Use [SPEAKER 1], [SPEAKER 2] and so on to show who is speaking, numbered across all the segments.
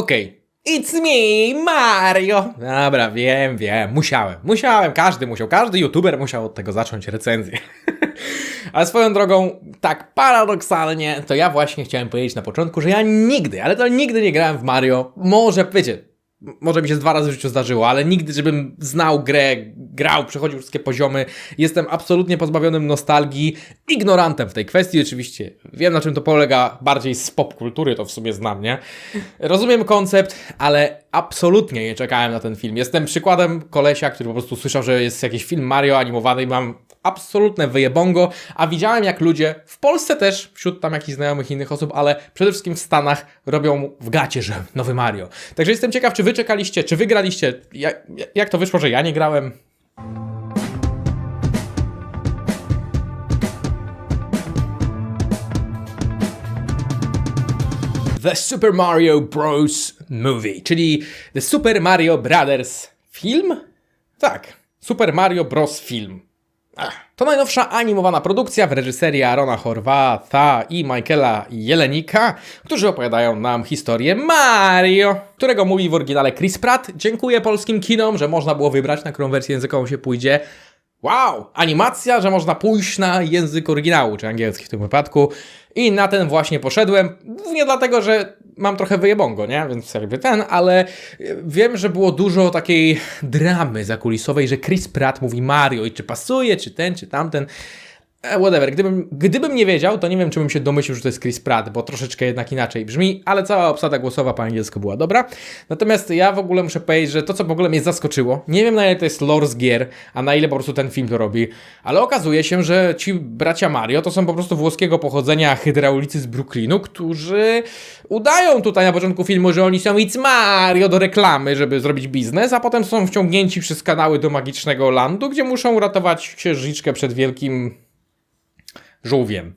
[SPEAKER 1] Okej. It's me, Mario! Dobra, wiem, wiem, musiałem, musiałem, każdy musiał, każdy youtuber musiał od tego zacząć recenzję. Ale swoją drogą, tak paradoksalnie, to ja właśnie chciałem powiedzieć na początku, że ja nigdy, ale to nigdy nie grałem w Mario. Może, wiecie, może mi się dwa razy w życiu zdarzyło, ale nigdy, żebym znał grę, grał, przechodził wszystkie poziomy. Jestem absolutnie pozbawionym nostalgii, ignorantem w tej kwestii oczywiście. Wiem na czym to polega, bardziej z popkultury to w sumie znam, nie? Rozumiem koncept, ale absolutnie nie czekałem na ten film. Jestem przykładem kolesia, który po prostu słyszał, że jest jakiś film Mario animowany i mam absolutne wyjebongo, a widziałem jak ludzie, w Polsce też, wśród tam jakichś znajomych innych osób, ale przede wszystkim w Stanach robią w gacie, że nowy Mario. Także jestem ciekaw, czy wy czekaliście, czy wygraliście, jak, jak to wyszło, że ja nie grałem? The Super Mario Bros. Movie, czyli The Super Mario Brothers film? Tak, Super Mario Bros. film. To najnowsza animowana produkcja w reżyserii Arona Horvata i Michaela Jelenika, którzy opowiadają nam historię Mario, którego mówi w oryginale Chris Pratt. Dziękuję polskim kinom, że można było wybrać, na którą wersję językową się pójdzie. Wow! Animacja, że można pójść na język oryginału, czy angielski w tym wypadku. I na ten właśnie poszedłem. Głównie dlatego, że mam trochę wyjebongo, nie? Więc jakby ten, ale wiem, że było dużo takiej dramy zakulisowej, że Chris Pratt mówi Mario i czy pasuje, czy ten, czy tamten. E, Whatever. Gdybym, gdybym nie wiedział, to nie wiem, czy bym się domyślił, że to jest Chris Pratt, bo troszeczkę jednak inaczej brzmi, ale cała obsada głosowa po angielsku była dobra. Natomiast ja w ogóle muszę powiedzieć, że to, co w ogóle mnie zaskoczyło, nie wiem na ile to jest lore z gier, a na ile po prostu ten film to robi, ale okazuje się, że ci bracia Mario to są po prostu włoskiego pochodzenia hydraulicy z Brooklynu, którzy udają tutaj na początku filmu, że oni są It's Mario do reklamy, żeby zrobić biznes, a potem są wciągnięci przez kanały do magicznego landu, gdzie muszą uratować księżniczkę przed wielkim żółwiem.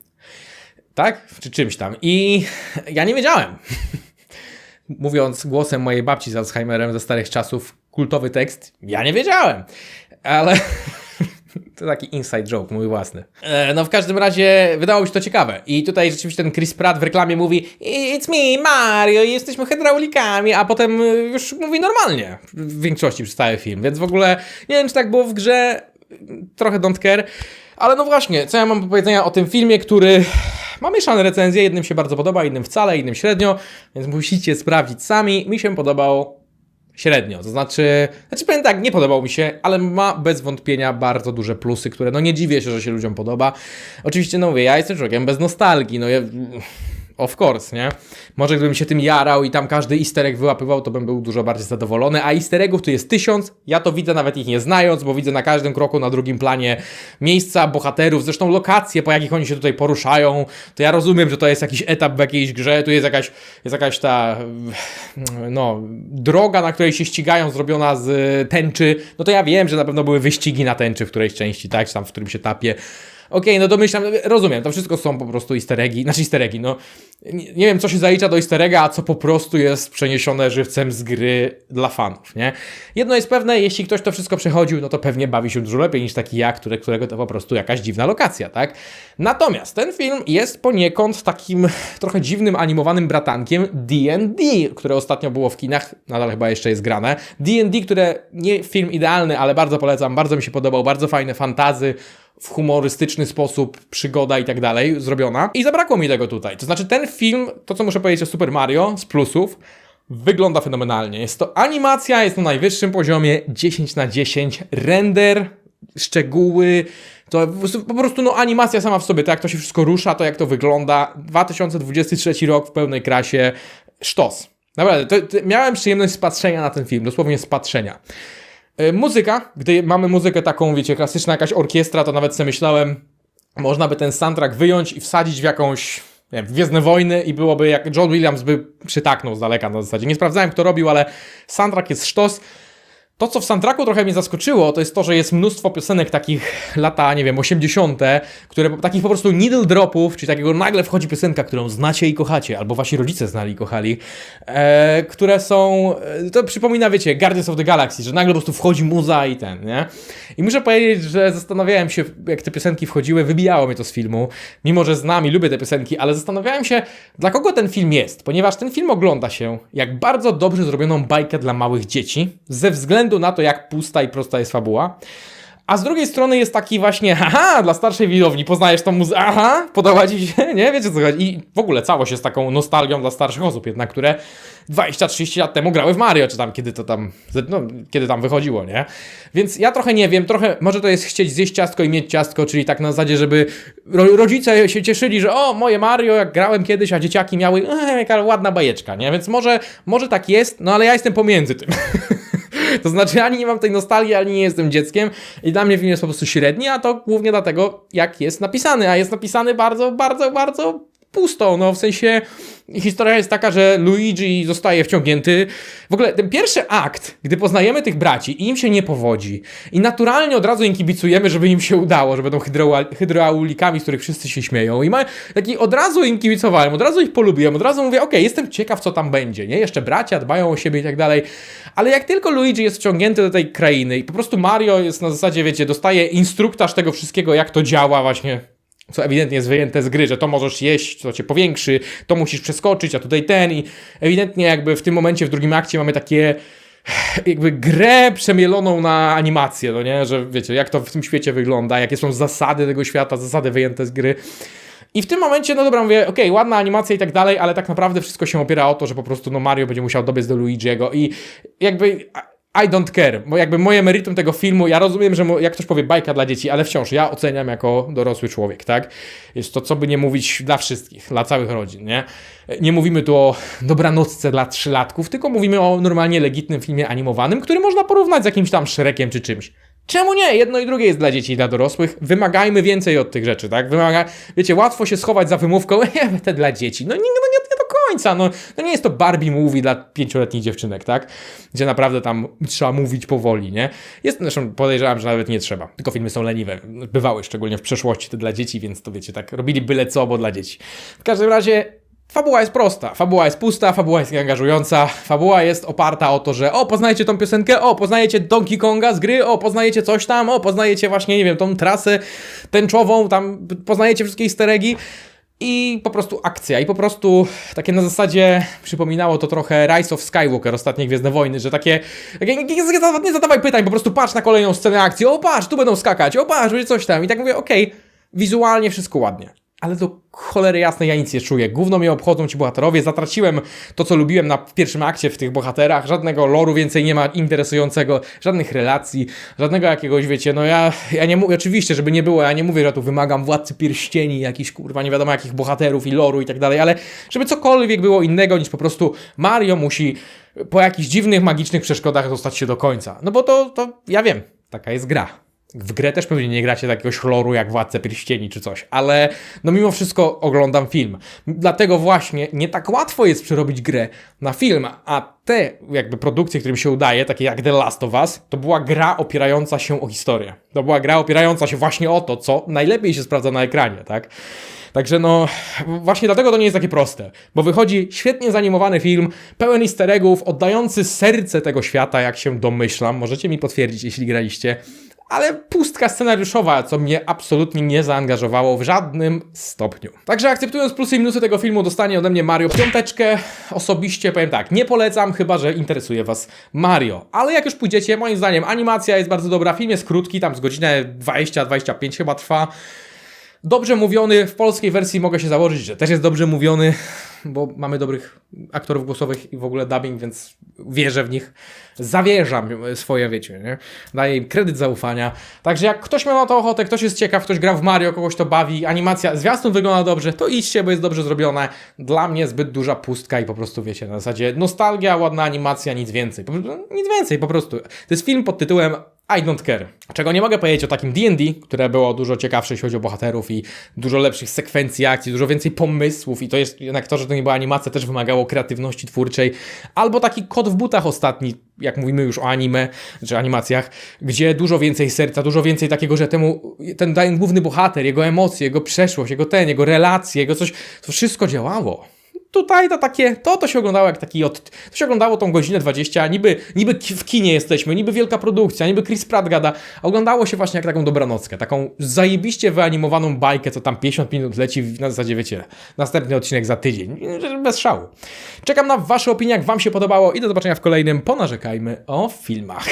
[SPEAKER 1] Tak? Czy czymś tam. I ja nie wiedziałem. Mówiąc głosem mojej babci z Alzheimerem ze starych czasów, kultowy tekst, ja nie wiedziałem. Ale to taki inside joke, mój własny. E, no w każdym razie wydało mi się to ciekawe. I tutaj rzeczywiście ten Chris Pratt w reklamie mówi It's me, Mario, jesteśmy hydraulikami, a potem już mówi normalnie w większości przez cały film. Więc w ogóle nie wiem, czy tak było w grze, trochę don't care. Ale no właśnie, co ja mam do powiedzenia o tym filmie, który ma mieszane recenzje, jednym się bardzo podoba, innym wcale, innym średnio, więc musicie sprawdzić sami. Mi się podobał średnio, to znaczy, znaczy powiem tak, nie podobał mi się, ale ma bez wątpienia bardzo duże plusy, które no nie dziwię się, że się ludziom podoba. Oczywiście, no mówię, ja jestem człowiekiem bez nostalgii, no ja... Of course, nie? Może gdybym się tym jarał i tam każdy easter egg wyłapywał, to bym był dużo bardziej zadowolony, a eggów tu jest tysiąc, ja to widzę nawet ich nie znając, bo widzę na każdym kroku na drugim planie miejsca, bohaterów, zresztą lokacje, po jakich oni się tutaj poruszają, to ja rozumiem, że to jest jakiś etap w jakiejś grze, tu jest jakaś, jest jakaś ta, no, droga, na której się ścigają, zrobiona z tęczy, no to ja wiem, że na pewno były wyścigi na tęczy w którejś części, tak, czy tam w którym się tapie, Okej, no domyślam, rozumiem, to wszystko są po prostu easter eggi, znaczy easter eggi, no nie, nie wiem co się zalicza do easter egga, a co po prostu jest przeniesione żywcem z gry dla fanów, nie? Jedno jest pewne, jeśli ktoś to wszystko przechodził, no to pewnie bawi się dużo lepiej niż taki ja, którego to po prostu jakaś dziwna lokacja, tak? Natomiast ten film jest poniekąd takim trochę dziwnym animowanym bratankiem D&D, które ostatnio było w kinach, nadal chyba jeszcze jest grane. D&D, które nie film idealny, ale bardzo polecam, bardzo mi się podobał, bardzo fajne fantazy, w humorystyczny sposób, przygoda i tak dalej zrobiona. I zabrakło mi tego tutaj. To znaczy, ten film, to co muszę powiedzieć o Super Mario z plusów, wygląda fenomenalnie. Jest to animacja, jest na najwyższym poziomie 10 na 10 render, szczegóły. To po prostu- no, animacja sama w sobie, to jak to się wszystko rusza, to jak to wygląda. 2023 rok w pełnej krasie, sztos. Naprawdę, to, to miałem przyjemność z patrzenia na ten film, dosłownie z patrzenia. E, Muzyka, gdy mamy muzykę taką, wiecie, klasyczna jakaś orkiestra, to nawet sobie myślałem, można by ten soundtrack wyjąć i wsadzić w jakąś nie wiem, Gwiezdne Wojny i byłoby jak John Williams by przytaknął z daleka na zasadzie. Nie sprawdzałem kto robił, ale soundtrack jest sztos. To, co w soundtracku trochę mnie zaskoczyło, to jest to, że jest mnóstwo piosenek takich lata, nie wiem, 80., które takich po prostu needle dropów, czyli takiego nagle wchodzi piosenka, którą znacie i kochacie, albo wasi rodzice znali i kochali, e, które są, e, to przypomina, wiecie, Guardians of the Galaxy, że nagle po prostu wchodzi muza i ten, nie? I muszę powiedzieć, że zastanawiałem się, jak te piosenki wchodziły, wybijało mnie to z filmu, mimo że znam i lubię te piosenki, ale zastanawiałem się, dla kogo ten film jest, ponieważ ten film ogląda się jak bardzo dobrze zrobioną bajkę dla małych dzieci, ze względu na to, jak pusta i prosta jest fabuła. A z drugiej strony jest taki właśnie, haha, dla starszej widowni, poznajesz tą muzykę, aha, podoba ci się, nie? Wiecie co chodzi? I w ogóle całość jest taką nostalgią dla starszych osób jednak, które 20-30 lat temu grały w Mario, czy tam kiedy to tam, no, kiedy tam wychodziło, nie? Więc ja trochę nie wiem, trochę, może to jest chcieć zjeść ciastko i mieć ciastko, czyli tak na zasadzie, żeby ro rodzice się cieszyli, że o, moje Mario, jak grałem kiedyś, a dzieciaki miały, e, jaka ładna bajeczka, nie? Więc może, może tak jest, no ale ja jestem pomiędzy tym. To znaczy, ani nie mam tej nostalgii, ani nie jestem dzieckiem i dla mnie film jest po prostu średni, a to głównie dlatego, jak jest napisany, a jest napisany bardzo, bardzo, bardzo pusto, no w sensie historia jest taka, że Luigi zostaje wciągnięty. W ogóle ten pierwszy akt, gdy poznajemy tych braci i im się nie powodzi i naturalnie od razu im kibicujemy, żeby im się udało, że będą hydroa- hydroaulikami, z których wszyscy się śmieją i ma, taki od razu im kibicowałem, od razu ich polubiłem, od razu mówię, okej, jestem ciekaw co tam będzie, nie? Jeszcze bracia dbają o siebie i tak dalej, ale jak tylko Luigi jest wciągnięty do tej krainy i po prostu Mario jest na zasadzie, wiecie, dostaje instruktaż tego wszystkiego, jak to działa właśnie co ewidentnie jest wyjęte z gry, że to możesz jeść, to cię powiększy, to musisz przeskoczyć, a tutaj ten i ewidentnie jakby w tym momencie, w drugim akcie mamy takie jakby grę przemieloną na animację, no nie, że wiecie, jak to w tym świecie wygląda, jakie są zasady tego świata, zasady wyjęte z gry. I w tym momencie, no dobra, mówię, okej, okay, ładna animacja i tak dalej, ale tak naprawdę wszystko się opiera o to, że po prostu no Mario będzie musiał dobiec do Luigi'ego i jakby i don't care, bo jakby moje meritum tego filmu, ja rozumiem, że jak ktoś powie bajka dla dzieci, ale wciąż ja oceniam jako dorosły człowiek, tak? Jest to, co by nie mówić dla wszystkich, dla całych rodzin, nie? Nie mówimy tu o dobranocce dla trzylatków, tylko mówimy o normalnie legitnym filmie animowanym, który można porównać z jakimś tam Shrekiem czy czymś. Czemu nie? Jedno i drugie jest dla dzieci i dla dorosłych. Wymagajmy więcej od tych rzeczy, tak? Wymaga... Wiecie, łatwo się schować za wymówką, te dla dzieci. No no końca, no, no nie jest to Barbie movie dla pięcioletnich dziewczynek, tak? Gdzie naprawdę tam trzeba mówić powoli, nie? Jest, zresztą podejrzewam, że nawet nie trzeba. Tylko filmy są leniwe. Bywały szczególnie w przeszłości te dla dzieci, więc to wiecie, tak robili byle co, bo dla dzieci. W każdym razie Fabuła jest prosta, fabuła jest pusta, fabuła jest nieangażująca, fabuła jest oparta o to, że o, poznajecie tą piosenkę, o, poznajecie Donkey Konga z gry, o, poznajecie coś tam, o, poznajecie właśnie, nie wiem, tą trasę tęczową, tam poznajecie wszystkie easter eggi i po prostu akcja. I po prostu takie na zasadzie przypominało to trochę Rise of Skywalker, ostatnie Gwiezdne Wojny, że takie, takie nie, zadawaj pytań, po prostu patrz na kolejną scenę akcji, o patrz, tu będą skakać, o patrz, będzie coś tam. I tak mówię, okej, okay, wizualnie wszystko ładnie ale do cholery jasnej ja nic nie czuję. Główno mnie obchodzą ci bohaterowie. Zatraciłem to, co lubiłem na pierwszym akcie w tych bohaterach. Żadnego loru więcej nie ma interesującego, żadnych relacji, żadnego jakiegoś, wiecie, no ja, ja nie mówię, oczywiście, żeby nie było, ja nie mówię, że tu wymagam władcy pierścieni, jakichś kurwa, nie wiadomo jakich bohaterów i loru i tak dalej, ale żeby cokolwiek było innego niż po prostu Mario musi po jakichś dziwnych, magicznych przeszkodach dostać się do końca. No bo to, to ja wiem, taka jest gra w grę też pewnie nie gracie takiego chloru jak Władca Pierścieni czy coś, ale no mimo wszystko oglądam film. Dlatego właśnie nie tak łatwo jest przerobić grę na film, a te jakby produkcje, którym się udaje, takie jak The Last of Us, to była gra opierająca się o historię. To była gra opierająca się właśnie o to, co najlepiej się sprawdza na ekranie, tak? Także no, właśnie dlatego to nie jest takie proste, bo wychodzi świetnie zanimowany film, pełen easter eggów, oddający serce tego świata, jak się domyślam. Możecie mi potwierdzić, jeśli graliście ale pustka scenariuszowa, co mnie absolutnie nie zaangażowało w żadnym stopniu. Także akceptując plusy i minusy tego filmu, dostanie ode mnie Mario piąteczkę. Osobiście powiem tak, nie polecam, chyba że interesuje Was Mario. Ale jak już pójdziecie, moim zdaniem animacja jest bardzo dobra, film jest krótki, tam z godzinę 20-25 chyba trwa. Dobrze mówiony, w polskiej wersji mogę się założyć, że też jest dobrze mówiony, bo mamy dobrych aktorów głosowych i w ogóle dubbing, więc wierzę w nich. Zawierzam swoje, wiecie, nie? Daję im kredyt zaufania. Także jak ktoś ma na to ochotę, ktoś jest ciekaw, ktoś gra w Mario, kogoś to bawi, animacja, zwiastun wygląda dobrze, to idźcie, bo jest dobrze zrobione. Dla mnie zbyt duża pustka i po prostu, wiecie, na zasadzie nostalgia, ładna animacja, nic więcej. Nic więcej, po prostu. To jest film pod tytułem I don't care. Czego nie mogę powiedzieć o takim D&D, które było dużo ciekawsze, jeśli chodzi o bohaterów i dużo lepszych sekwencji akcji, dużo więcej pomysłów i to jest jednak to, że to nie była animacja, też wymagało kreatywności twórczej. Albo taki kot w butach ostatni, jak mówimy już o anime, czy animacjach, gdzie dużo więcej serca, dużo więcej takiego, że temu, ten, główny bohater, jego emocje, jego przeszłość, jego ten, jego relacje, jego coś, to wszystko działało tutaj to takie, to to się oglądało jak taki od, to się oglądało tą godzinę 20, niby, niby w kinie jesteśmy, niby wielka produkcja, niby Chris Pratt gada, oglądało się właśnie jak taką dobranockę, taką zajebiście wyanimowaną bajkę, co tam 50 minut leci na zasadzie, wiecie, następny odcinek za tydzień, bez szału. Czekam na wasze opinie, jak wam się podobało i do zobaczenia w kolejnym Ponarzekajmy o filmach.